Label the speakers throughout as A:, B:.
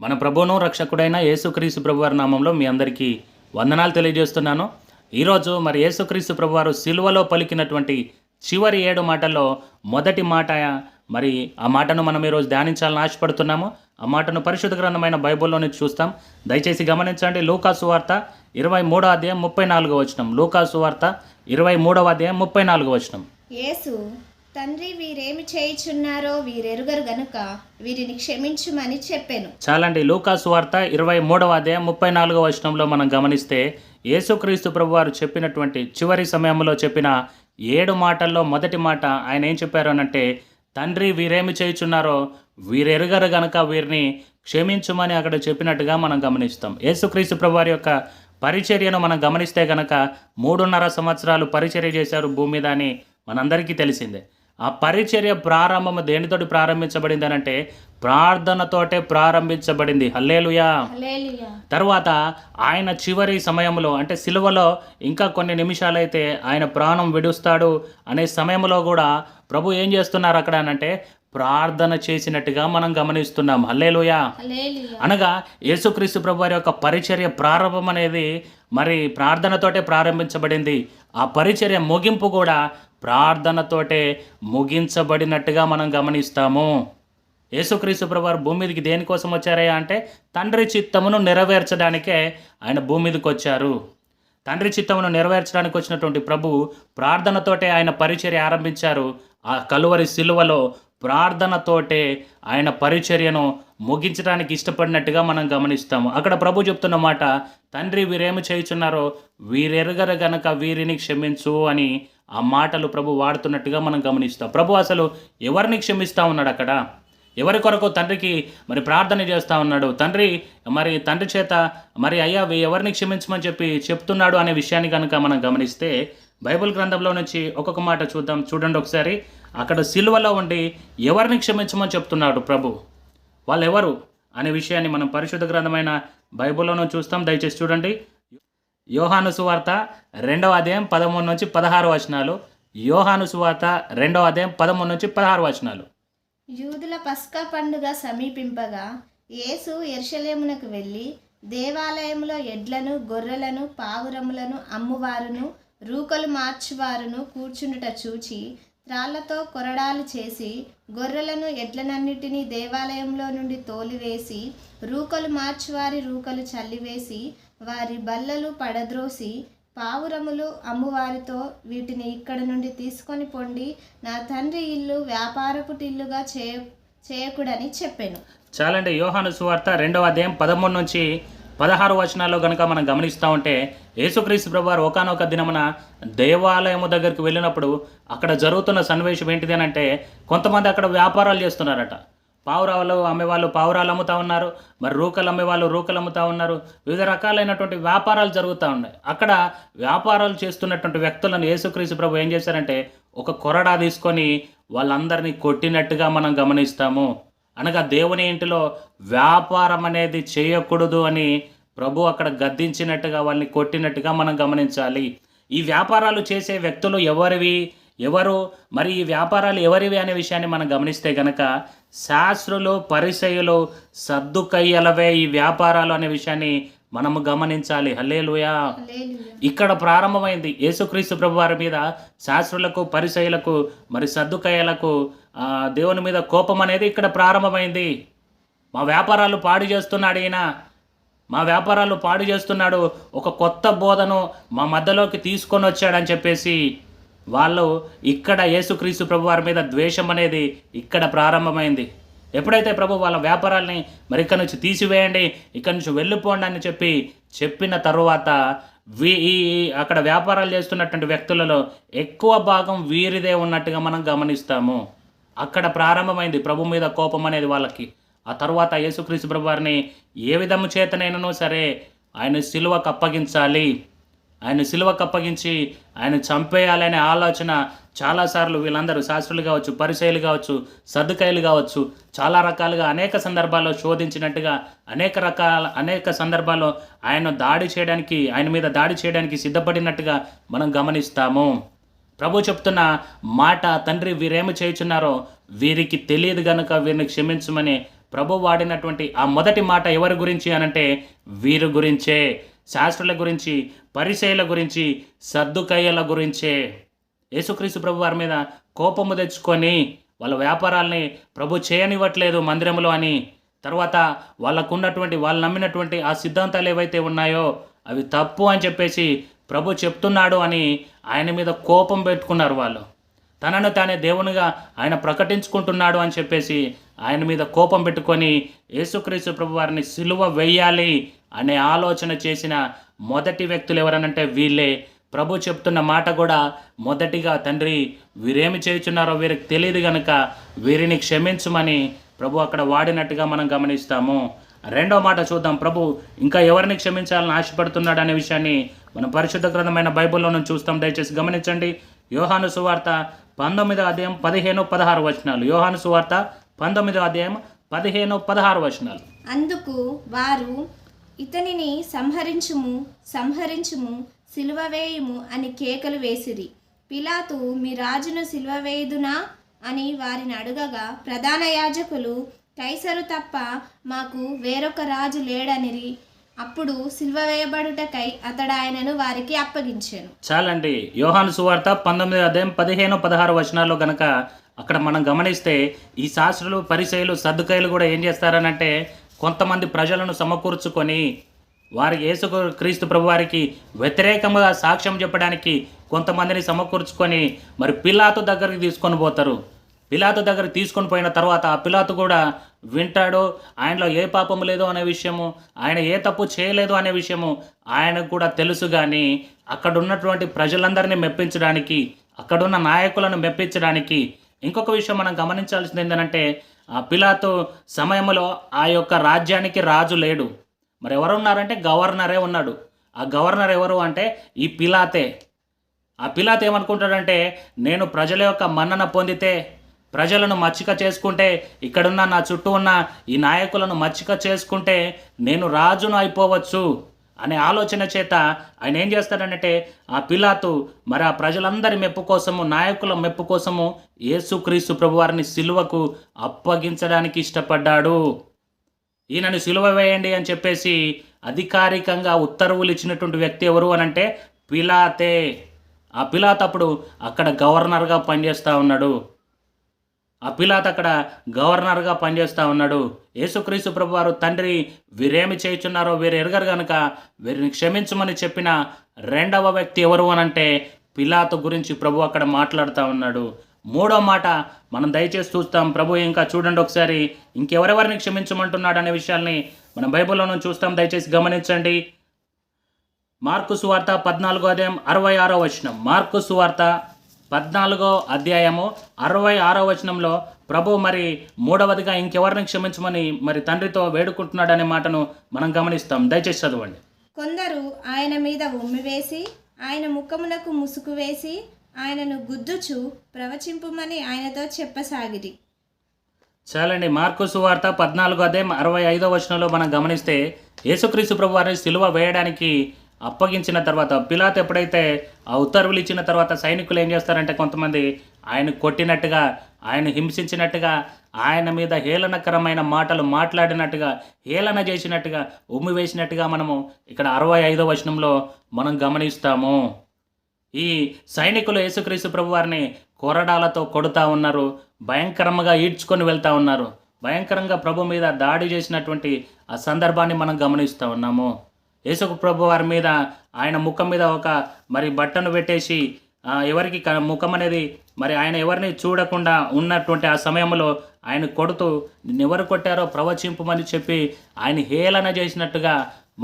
A: మన ప్రభువును రక్షకుడైన యేసుక్రీస్తు ప్రభువారి నామంలో మీ అందరికీ వందనాలు తెలియజేస్తున్నాను. ఈరోజు మరి యేసుక్రీస్తు ప్రభువారు సిలువలో పలికినటువంటి చివరి ఏడు మాటల్లో మొదటి మాట మరి ఆ మాటను మనం ఈరోజు ధ్యానించాలని ఆశపడుతున్నాము. ఆ మాటను పరిశుద్ధ గ్రంథమైన బైబిల్లో చూస్తాం. దయచేసి గమనించండి లూకాసు వార్త ఇరవై మూడో అధ్యాయం ముప్పై నాలుగో వచనం. లూకాసు వార్త ఇరవై మూడవ అధ్యాయం ముప్పై నాలుగో వచనం.
B: యేసు తండ్రి వీరేమి చేయుచున్నారో వీరెరుగరు గనుక వీరిని క్షమించుమని చెప్పాను.
A: చాలండి లూకాసు వార్త ఇరవై మూడవ అధ్యాయం ముప్పై నాలుగవ వచనంలో మనం గమనిస్తే యేసుక్రీస్తు ప్రభువారు చెప్పినటువంటి చివరి సమయంలో చెప్పిన ఏడు మాటల్లో మొదటి మాట ఆయన ఏం చెప్పారు అనంటే తండ్రి వీరేమి చేయుచున్నారో వీరెరుగరు గనక వీరిని క్షమించుమని అక్కడ చెప్పినట్టుగా మనం గమనిస్తాం. యేసుక్రీస్తు ప్రభువారి యొక్క పరిచర్యను మనం గమనిస్తే గనక మూడున్నర సంవత్సరాలు పరిచర్య చేశారు భూమి మీద అని మనందరికీ తెలిసిందే. ఆ పరిచర్య ప్రారంభం దేనితోటి ప్రారంభించబడింది అనంటే ప్రార్థనతోటే ప్రారంభించబడింది. హల్లేలుయా. తర్వాత ఆయన చివరి సమయంలో అంటే సిలువలో ఇంకా కొన్ని నిమిషాలైతే ఆయన ప్రాణం విడుస్తాడు అనే సమయంలో కూడా ప్రభు ఏం చేస్తున్నారు అక్కడ అనంటే ప్రార్థన చేసినట్టుగా మనం గమనిస్తున్నాం. హల్లేలుయా.
B: హల్లెలూయా.
A: అనగా యేసుక్రీస్తు ప్రభు వారి యొక్క పరిచర్య ప్రారంభం అనేది మరి ప్రార్థనతోటే ప్రారంభించబడింది. ఆ పరిచర్య ముగింపు కూడా ప్రార్థనతోటే ముగించబడినట్టుగా మనం గమనిస్తాము. యేసుక్రీస్తు ప్రభువారు భూమి మీదకి దేనికోసం వచ్చారయ్యా అంటే తండ్రి చిత్తమును నెరవేర్చడానికే ఆయన భూమి మీదకి వచ్చారు. తండ్రి చిత్తమును నెరవేర్చడానికి వచ్చినటువంటి ప్రభు ప్రార్థనతోటే ఆయన పరిచర్య ఆరంభించారు. ఆ కలువరి సిలువలో ప్రార్థనతోటే ఆయన పరిచర్యను ముగించడానికి ఇష్టపడినట్టుగా మనం గమనిస్తాము. అక్కడ ప్రభు చెప్తున్న మాట తండ్రి వీరేమి చేయుచున్నారో వీరెరుగరు గనక వీరిని క్షమించు అని ఆ మాటలు ప్రభు వాడుతున్నట్టుగా మనం గమనిస్తాం. ప్రభు అసలు ఎవరిని క్షమిస్తా ఉన్నాడు అక్కడ? ఎవరి కొరకు తండ్రికి మరి ప్రార్థన చేస్తూ ఉన్నాడు? తండ్రి మరి తండ్రి చేత మరి అయ్యా ఎవరిని క్షమించమని చెప్పి చెప్తున్నాడు అనే విషయాన్ని కనుక మనం గమనిస్తే బైబిల్ గ్రంథంలో నుంచి ఒక్కొక్క మాట చూద్దాం. చూడండి ఒకసారి. అక్కడ సిలువలో ఉండి ఎవరిని క్షమించమని చెప్తున్నాడు ప్రభు? వాళ్ళు ఎవరు అనే విషయాన్ని మనం పరిశుద్ధ గ్రంథమైన బైబిల్లోనూ చూస్తాం. దయచేసి చూడండి. యోహాను సువార్త రెండవ అధ్యాయం పదమూడు నుంచి పదహారు వచనాలు. యోహాను సువార్త రెండవ అధ్యాయం పదమూడు నుంచి పదహారు వచనాలు.
B: యూదుల పస్కా పండుగ సమీపింపగా యేసు ఎర్షలేమునకు వెళ్ళి దేవాలయంలో ఎడ్లను గొర్రెలను పావురములను అమ్మువారును రూకలు మార్చువారును కూర్చుండుట చూచి రాళ్ళతో కొరడాలు చేసి గొర్రెలను ఎడ్లనన్నిటినీ దేవాలయంలో నుండి తోలివేసి రూకలు మార్చివారి రూకలు చల్లివేసి వారి బల్లలు పడద్రోసి పావురములు అమ్మువారితో వీటిని ఇక్కడ నుండి తీసుకొని పొండి నా తండ్రి ఇల్లు వ్యాపారపుటిల్లుగా చేయ చేయకుడని చెప్పాను.
A: చాలండి యోహాను సువార్త రెండవ అధ్యాయం పదమూడు నుంచి పదహారు వచనాల్లో కనుక మనం గమనిస్తూ ఉంటే యేసుక్రీస్తు ప్రభువారు ఒకనొక దినమున దేవాలయము దగ్గరికి వెళ్ళినప్పుడు అక్కడ జరుగుతున్న సన్నివేశం ఏంటిది అని అంటే కొంతమంది అక్కడ వ్యాపారాలు చేస్తున్నారట. పావురాలు అమ్మేవాళ్ళు పావురాలు అమ్ముతా ఉన్నారు మరి రూకలు అమ్మేవాళ్ళు రూకలు అమ్ముతా ఉన్నారు వివిధ రకాలైనటువంటి వ్యాపారాలు జరుగుతూ ఉన్నాయి. అక్కడ వ్యాపారాలు చేస్తున్నటువంటి వ్యక్తులను యేసుక్రీస్తు ప్రభు ఏం చేశారంటే ఒక కొరడా తీసుకొని వాళ్ళందరినీ కొట్టినట్టుగా మనం గమనిస్తాము. అనగా దేవుని ఇంటిలో వ్యాపారం అనేది చేయకూడదు అని ప్రభు అక్కడ గద్దించినట్టుగా వాళ్ళని కొట్టినట్టుగా మనం గమనించాలి. ఈ వ్యాపారాలు చేసే వ్యక్తులు ఎవరివి? ఎవరు? మరి ఈ వ్యాపారాలు ఎవరివి అనే విషయాన్ని మనం గమనిస్తే గనక శాస్త్రులు పరిసయులు సర్దుకయ్యలవే ఈ వ్యాపారాలు అనే విషయాన్ని మనము గమనించాలి. హల్లేలుయా. ఇక్కడ ప్రారంభమైంది. యేసుక్రీస్తు ప్రభు వారి మీద శాస్త్రులకు పరిసయులకు మరి సర్దుకయ్యలకు దేవుని మీద కోపం అనేది ఇక్కడ ప్రారంభమైంది. మా వ్యాపారాలు పాడు చేస్తున్నాడు ఈయన. మా వ్యాపారాలు పాడు చేస్తున్నాడు. ఒక కొత్త బోధను మా మధ్యలోకి తీసుకొని వచ్చాడని చెప్పేసి వాళ్ళు ఇక్కడ యేసుక్రీస్తు ప్రభు వారి మీద ద్వేషం అనేది ఇక్కడ ప్రారంభమైంది. ఎప్పుడైతే ప్రభు వాళ్ళ వ్యాపారాల్ని మరి ఇక్కడ నుంచి తీసివేయండి ఇక్కడ నుంచి వెళ్ళిపోండి అని చెప్పి చెప్పిన తరువాత వీ ఈ అక్కడ వ్యాపారాలు చేస్తున్నటువంటి వ్యక్తులలో ఎక్కువ భాగం వీరిదే ఉన్నట్టుగా మనం గమనిస్తాము. అక్కడ ప్రారంభమైంది ప్రభు మీద కోపం అనేది వాళ్ళకి. ఆ తర్వాత యేసుక్రీస్తు ప్రభు వారిని ఏ విధము చేతనైనను సరే ఆయన సిలువకు అప్పగించాలి ఆయన సిలువకు అప్పగించి ఆయన చంపేయాలనే ఆలోచన చాలాసార్లు వీళ్ళందరూ శాస్త్రులు కావచ్చు పరిచయలు కావచ్చు సర్దుకాయలు కావచ్చు చాలా రకాలుగా అనేక సందర్భాల్లో శోధించినట్టుగా అనేక రకాల అనేక సందర్భాల్లో ఆయన దాడి చేయడానికి ఆయన మీద దాడి చేయడానికి సిద్ధపడినట్టుగా మనం గమనిస్తాము. ప్రభు చెప్తున్న మాట తండ్రి వీరేమి చేయుచున్నారో వీరికి తెలియదు గనుక వీరిని క్షమించమని ప్రభు వాడినటువంటి ఆ మొదటి మాట ఎవరి గురించి అనంటే వీరి గురించే శాస్త్రుల గురించి పరిచయల గురించి సర్దుకయ్యల గురించే. యేసుక్రీస్తు ప్రభు వారి మీద కోపము తెచ్చుకొని వాళ్ళ వ్యాపారాల్ని ప్రభు చేయనివ్వట్లేదు మందిరంలో అని తర్వాత వాళ్ళకున్నటువంటి వాళ్ళు నమ్మినటువంటి ఆ సిద్ధాంతాలు ఏవైతే ఉన్నాయో అవి తప్పు అని చెప్పేసి ప్రభు చెప్తున్నాడు అని ఆయన మీద కోపం పెట్టుకున్నారు వాళ్ళు. తనను తానే దేవునిగా ఆయన ప్రకటించుకుంటున్నాడు అని చెప్పేసి ఆయన మీద కోపం పెట్టుకొని యేసుక్రీస్తు ప్రభు వారిని సిలువ వేయాలి అనే ఆలోచన చేసిన మొదటి వ్యక్తులు ఎవరనంటే వీళ్ళే. ప్రభు చెప్తున్న మాట కూడా మొదటిగా తండ్రి వీరేమి చేయుచున్నారో వీరికి తెలియదు గనుక వీరిని క్షమించమని ప్రభు అక్కడ వాడినట్టుగా మనం గమనిస్తాము. రెండో మాట చూద్దాం. ప్రభు ఇంకా ఎవరిని క్షమించాలని ఆశపడుతున్నాడు అనే విషయాన్ని మన పరిశుద్ధ గ్రంథమైన బైబిల్లో నుంచి చూస్తాం. దయచేసి గమనించండి. యోహాను సువార్త పంతొమ్మిదో అధ్యాయం పదిహేను పదహారు వచనాలు. యోహాను సువార్త పంతొమ్మిదో అధ్యాయం పదిహేను పదహారు వచనాలు.
B: అందుకు వారు ఇతనిని సంహరించుము సంహరించుము సిలువ వేయుము అని కేకలు వేసిరి. పిలాతు మీ రాజును సిలువ వేయుదునా? అని వారిని అడుగగా ప్రధాన యాజకులు కైసరు తప్ప మాకు వేరొక రాజు లేడనిరి. అప్పుడు సిల్వ వేయబడుటకై అతడు ఆయనను వారికి అప్పగించాను.
A: చాలండి. యోహాను సువార్త పంతొమ్మిది అధ్యాయం పదిహేను పదహారు వచనాల్లో గనక అక్కడ మనం గమనిస్తే ఈ శాస్త్రులు పరిచయలు సర్దుకాయలు కూడా ఏం చేస్తారనంటే కొంతమంది ప్రజలను సమకూర్చుకొని వారి యేసు క్రీస్తు ప్రభు వారికి వ్యతిరేకంగా సాక్ష్యం చెప్పడానికి కొంతమందిని సమకూర్చుకొని మరి పిల్లాతో దగ్గరికి తీసుకొని పోతారు. పిలాతు దగ్గర తీసుకొని పోయిన తర్వాత ఆ పిలాతు కూడా వింటాడు ఆయనలో ఏ పాపము లేదు అనే విషయము ఆయన ఏ తప్పు చేయలేదు అనే విషయము ఆయనకు కూడా తెలుసు కానీ అక్కడ ఉన్నటువంటి ప్రజలందరినీ మెప్పించడానికి అక్కడున్న నాయకులను మెప్పించడానికి ఇంకొక విషయం మనం గమనించాల్సింది ఏంటంటే ఆ పిలాతు సమయంలో ఆ యొక్క రాజ్యానికి రాజు లేడు. మరి ఎవరు ఉన్నారంటే గవర్నరే ఉన్నాడు. ఆ గవర్నర్ ఎవరు అంటే ఈ పిలాతే. ఆ పిలాత్ ఏమనుకుంటాడంటే నేను ప్రజల యొక్క మన్నన పొందితే ప్రజలను మచ్చిక చేసుకుంటే ఇక్కడున్న నా చుట్టూ ఉన్న ఈ నాయకులను మచ్చిక చేసుకుంటే నేను రాజును అయిపోవచ్చు అనే ఆలోచన చేత ఆయన ఏం చేస్తాడంటే ఆ పిలాతు మరి ఆ ప్రజలందరి మెప్పు కోసము నాయకుల మెప్పు కోసము యేసుక్రీస్తు ప్రభువారిని సిలువకు అప్పగించడానికి ఇష్టపడ్డాడు. ఈయనను సిలువ వేయండి అని చెప్పేసి అధికారికంగా ఉత్తర్వులు ఇచ్చినటువంటి వ్యక్తి ఎవరు అని అంటే పిలాతే. ఆ పిలాత్ అప్పుడు అక్కడ గవర్నర్గా పనిచేస్తూ ఉన్నాడు. ఆ అక్కడ గవర్నర్గా పనిచేస్తూ ఉన్నాడు. యేసుక్రీస్తు ప్రభు వారు తండ్రి వీరేమి చేయుచున్నారో వీరు ఎరగరు గనుక వీరిని క్షమించమని చెప్పిన రెండవ వ్యక్తి ఎవరు అనంటే పిలాతు గురించి ప్రభు అక్కడ మాట్లాడుతూ ఉన్నాడు. మూడో మాట మనం దయచేసి చూస్తాం. ప్రభు ఇంకా చూడండి ఒకసారి ఇంకెవరెవరిని క్షమించమంటున్నాడు అనే విషయాల్ని మనం బైబిల్లో నుంచి చూస్తాం. దయచేసి గమనించండి. మార్కు సువార్త పద్నాలుగో అధ్యాయం అరవై ఆరో వచనం. మార్కు సువార్త పద్నాలుగో అధ్యాయము అరవై ఆరో వచనంలో ప్రభు మరి మూడవదిగా ఇంకెవరిని క్షమించమని మరి తండ్రితో వేడుకుంటున్నాడు అనే మాటను మనం గమనిస్తాం. దయచేసి చదవండి.
B: కొందరు ఆయన మీద ఉమ్మివేసి ఆయన ముఖమునకు ముసుగు వేసి ఆయనను గుద్దుచు ప్రవచింపుమని ఆయనతో చెప్పసాగిరి.
A: చాలండి. మార్కు సువార్త పద్నాలుగో అధ్యాయం అరవై ఐదో వచనంలో మనం గమనిస్తే యేసుక్రీస్తు ప్రభు వారిని సిలువ వేయడానికి అప్పగించిన తర్వాత పిలాత్ ఎప్పుడైతే ఆ ఉత్తర్వులు ఇచ్చిన తర్వాత సైనికులు ఏం చేస్తారంటే కొంతమంది ఆయన కొట్టినట్టుగా ఆయన హింసించినట్టుగా ఆయన మీద హేళనకరమైన మాటలు మాట్లాడినట్టుగా హేళన చేసినట్టుగా ఉమ్మి వేసినట్టుగా మనము ఇక్కడ అరవై ఐదో వచనంలో మనం గమనిస్తాము. ఈ సైనికులు యేసుక్రీస్తు ప్రభు వారిని కొరడాలతో కొడుతూ ఉన్నారు భయంకరంగా ఈడ్చుకొని వెళ్తా ఉన్నారు. భయంకరంగా ప్రభు మీద దాడి చేసినటువంటి ఆ సందర్భాన్ని మనం గమనిస్తూ ఉన్నాము. యేసుకు ప్రభు వారి మీద ఆయన ముఖం మీద ఒక మరి బట్టను పెట్టేసి ఎవరికి ముఖం అనేది మరి ఆయన ఎవరిని చూడకుండా ఉన్నటువంటి ఆ సమయంలో ఆయన కొడుతూ ఎవరు కొట్టారో ప్రవచింపమని చెప్పి ఆయన హేళన చేసినట్టుగా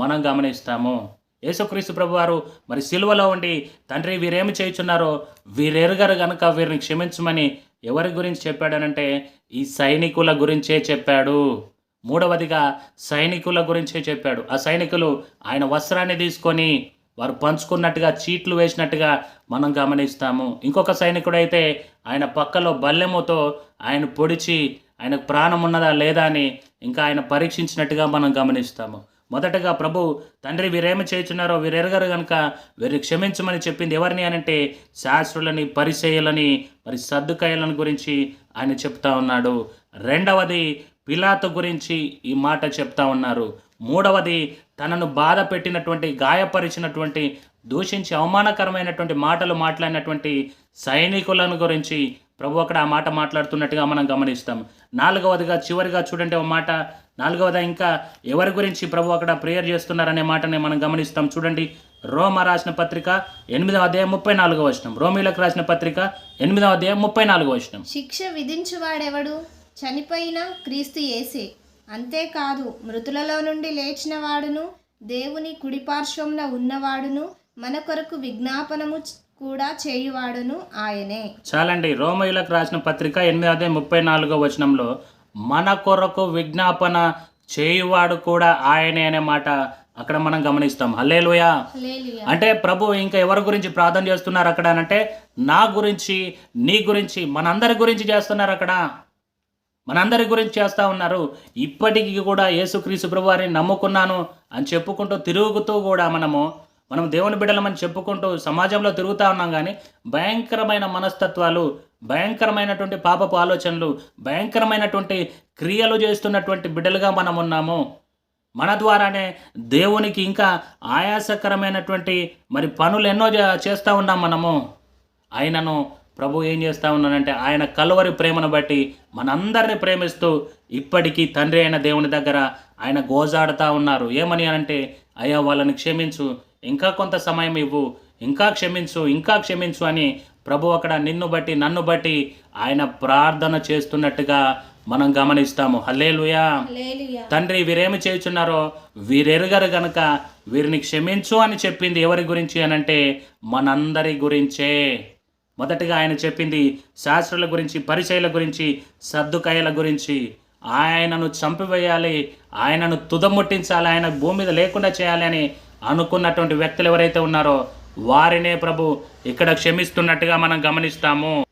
A: మనం గమనిస్తాము. యేసుక్రీస్తు ప్రభు వారు మరి సిలువలో ఉండి తండ్రి వీరేమి చేయుచున్నారో వీరెరగరు గనుక వీరిని క్షమించమని ఎవరి గురించి చెప్పాడనంటే ఈ సైనికుల గురించే చెప్పాడు. మూడవదిగా సైనికుల గురించే చెప్పాడు. ఆ సైనికులు ఆయన వస్త్రాన్ని తీసుకొని వారు పంచుకున్నట్టుగా చీట్లు వేసినట్టుగా మనం గమనిస్తాము. ఇంకొక సైనికుడు అయితే ఆయన పక్కలో బల్లెముతో ఆయన పొడిచి ఆయనకు ప్రాణం ఉన్నదా లేదా అని ఇంకా ఆయన పరీక్షించినట్టుగా మనం గమనిస్తాము. మొదటగా ప్రభు తండ్రి వీరేమి చేయుచున్నారో వీరెరగరు కనుక వీరు క్షమించమని చెప్పింది ఎవరిని అనంటే శాస్త్రులని పరిచయలని మరి సర్దుకాయలను గురించి ఆయన చెప్తా ఉన్నాడు. రెండవది పిలాతు గురించి ఈ మాట చెప్తా ఉన్నారు. మూడవది తనను బాధ పెట్టినటువంటి గాయపరిచినటువంటి దూషించి అవమానకరమైనటువంటి మాటలు మాట్లాడినటువంటి సైనికులను గురించి ప్రభు అక్కడ ఆ మాట మాట్లాడుతున్నట్టుగా మనం గమనిస్తాం. నాలుగవదిగా చివరిగా చూడండి ఒక మాట. నాలుగవది ఇంకా ఎవరి గురించి ప్రభు అక్కడ ప్రేయర్ చేస్తున్నారనే మాటని మనం గమనిస్తాం. చూడండి రోమ రాసిన పత్రిక ఎనిమిదవ అధ్యాయం ముప్పై నాలుగవ వచనం. రోమిలకు రాసిన పత్రిక ఎనిమిదవ అధ్యాయం ముప్పై నాలుగో వచనం.
B: శిక్ష విధించువాడెవడు? చనిపోయిన క్రీస్తు యేసే. అంతేకాదు మృతులలో నుండి లేచిన వాడును దేవుని కుడిపార్శ్వంన ఉన్నవాడును మన కొరకు విజ్ఞాపనము కూడా చేయువాడును ఆయనే.
A: చాలండి రోమయులకు రాసిన పత్రిక ఎనిమిది ముప్పై నాలుగో వచనంలో మన కొరకు విజ్ఞాపన చేయువాడు కూడా ఆయనే అనే మాట అక్కడ మనం గమనిస్తాం. హల్లెలూయా. అంటే ప్రభు ఇంకా ఎవరి గురించి ప్రార్థన చేస్తున్నారు అక్కడ అంటే నా గురించి నీ గురించి మనందరి గురించి చేస్తున్నారు అక్కడ. మనందరి గురించి చేస్తూ ఉన్నారు. ఇప్పటికీ కూడా యేసుక్రీసు ప్రభువారిని నమ్ముకున్నాను అని చెప్పుకుంటూ తిరుగుతూ కూడా మనము మనం దేవుని బిడ్డలమని చెప్పుకుంటూ సమాజంలో తిరుగుతూ ఉన్నాం కానీ భయంకరమైన మనస్తత్వాలు భయంకరమైనటువంటి పాపపు ఆలోచనలు భయంకరమైనటువంటి క్రియలు చేస్తున్నటువంటి బిడ్డలుగా మనం ఉన్నాము. మన ద్వారానే దేవునికి ఇంకా ఆయాసకరమైనటువంటి మరి పనులు ఎన్నో చేస్తూ ఉన్నాం మనము. ఆయనను ప్రభు ఏం చేస్తూ ఉన్నానంటే ఆయన కలువరి ప్రేమను బట్టి మనందరిని ప్రేమిస్తూ ఇప్పటికీ తండ్రి అయిన దేవుని దగ్గర ఆయన గోజాడుతూ ఉన్నారు. ఏమని అంటే అయ్యా వాళ్ళని క్షమించు. ఇంకా కొంత సమయం ఇవ్వు. ఇంకా క్షమించు ఇంకా క్షమించు అని ప్రభు అక్కడ నిన్ను బట్టి నన్ను బట్టి ఆయన ప్రార్థన చేస్తున్నట్టుగా మనం గమనిస్తాము. హల్లేలుయా. తండ్రి వీరేమి చేయుచున్నారో వీరెరుగరు గనుక వీరిని క్షమించు అని చెప్పింది ఎవరి గురించి అనంటే మనందరి గురించే. మొదటగా ఆయన చెప్పింది శాస్త్రుల గురించి పరిచయల గురించి సర్దుకాయల గురించి. ఆయనను చంపివేయాలి ఆయనను తుదముట్టించాలి ఆయన భూమి మీద లేకుండా చేయాలి అని అనుకున్నటువంటి వ్యక్తులు ఎవరైతే ఉన్నారో వారినే ప్రభు ఇక్కడ క్షమిస్తున్నట్టుగా మనం గమనిస్తాము.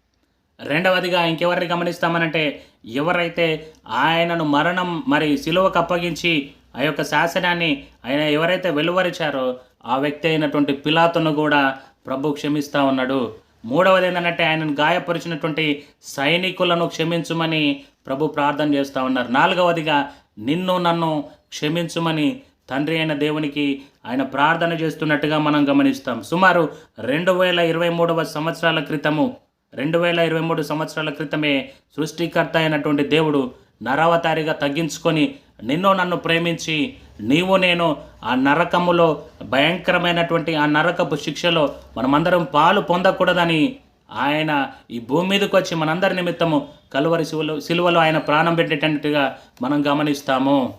A: రెండవదిగా ఇంకెవరిని గమనిస్తామనంటే ఎవరైతే ఆయనను మరణం మరి సిలువకు అప్పగించి ఆ యొక్క శాసనాన్ని ఆయన ఎవరైతే వెలువరిచారో ఆ వ్యక్తి అయినటువంటి పిలాతును కూడా ప్రభు క్షమిస్తూ ఉన్నాడు. మూడవది ఏంటంటే ఆయనను గాయపరిచినటువంటి సైనికులను క్షమించుమని ప్రభు ప్రార్థన చేస్తూ ఉన్నారు. నాలుగవదిగా నిన్ను నన్ను క్షమించుమని తండ్రి అయిన దేవునికి ఆయన ప్రార్థన చేస్తున్నట్టుగా మనం గమనిస్తాం. సుమారు రెండు వేల ఇరవై మూడవ సంవత్సరాల క్రితము రెండు వేల ఇరవై మూడు సంవత్సరాల క్రితమే సృష్టికర్త అయినటువంటి దేవుడు నరవతారిగా తగ్గించుకొని నిన్ను నన్ను ప్రేమించి నీవు నేను ఆ నరకములో భయంకరమైనటువంటి ఆ నరకపు శిక్షలో మనమందరం పాలు పొందకూడదని ఆయన ఈ భూమి మీదకి వచ్చి మనందరి నిమిత్తము కలువరి శిలువలో ఆయన ప్రాణం పెట్టేటట్టుగా మనం గమనిస్తాము.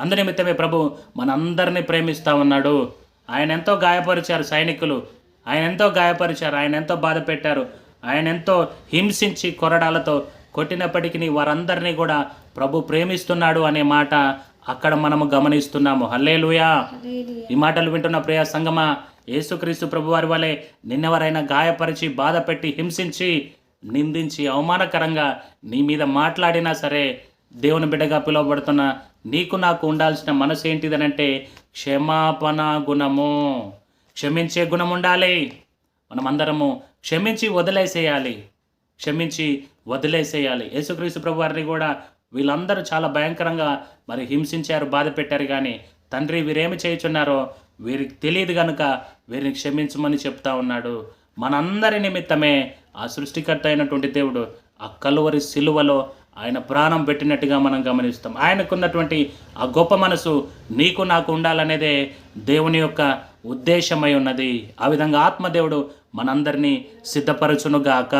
A: అందు నిమిత్తమే ప్రభు మనందరినీ ప్రేమిస్తా ఉన్నాడు. ఆయన ఎంతో గాయపరిచారు సైనికులు. ఆయన ఎంతో గాయపరిచారు. ఆయన ఎంతో బాధ పెట్టారు. ఆయన ఎంతో హింసించి కొరడాలతో కొట్టినప్పటికీ వారందరినీ కూడా ప్రభు ప్రేమిస్తున్నాడు అనే మాట అక్కడ మనము గమనిస్తున్నాము.
B: హల్లేలుయా.
A: ఈ మాటలు వింటున్న ప్రియ సంగమా యేసుక్రీస్తు ప్రభువారి వలె నిన్నెవరైనా గాయపరిచి బాధ పెట్టి హింసించి నిందించి అవమానకరంగా నీ మీద మాట్లాడినా సరే దేవుని బిడ్డగా పిలువబడుతున్న నీకు నాకు ఉండాల్సిన మనసు ఏంటిదనంటే క్షమాపణ గుణము. క్షమించే గుణం ఉండాలి. మనమందరము క్షమించి వదిలేసేయాలి. క్షమించి వదిలేసేయాలి. యేసుక్రీస్తు ప్రభు వారిని కూడా వీళ్ళందరూ చాలా భయంకరంగా మరి హింసించారు బాధ పెట్టారు కానీ తండ్రి వీరేమి చేయుచున్నారో వీరికి తెలియదు కనుక వీరిని క్షమించమని చెప్తా ఉన్నాడు. మనందరి నిమిత్తమే ఆ సృష్టికర్త అయినటువంటి దేవుడు ఆ కలువరి సిలువలో ఆయన ప్రాణం పెట్టినట్టుగా మనం గమనిస్తాం. ఆయనకున్నటువంటి ఆ గొప్ప మనసు నీకు నాకు ఉండాలనేదే దేవుని యొక్క ఉద్దేశమై ఉన్నది. ఆ విధంగా ఆత్మదేవుడు మనందరినీ సిద్ధపరచునుగాక.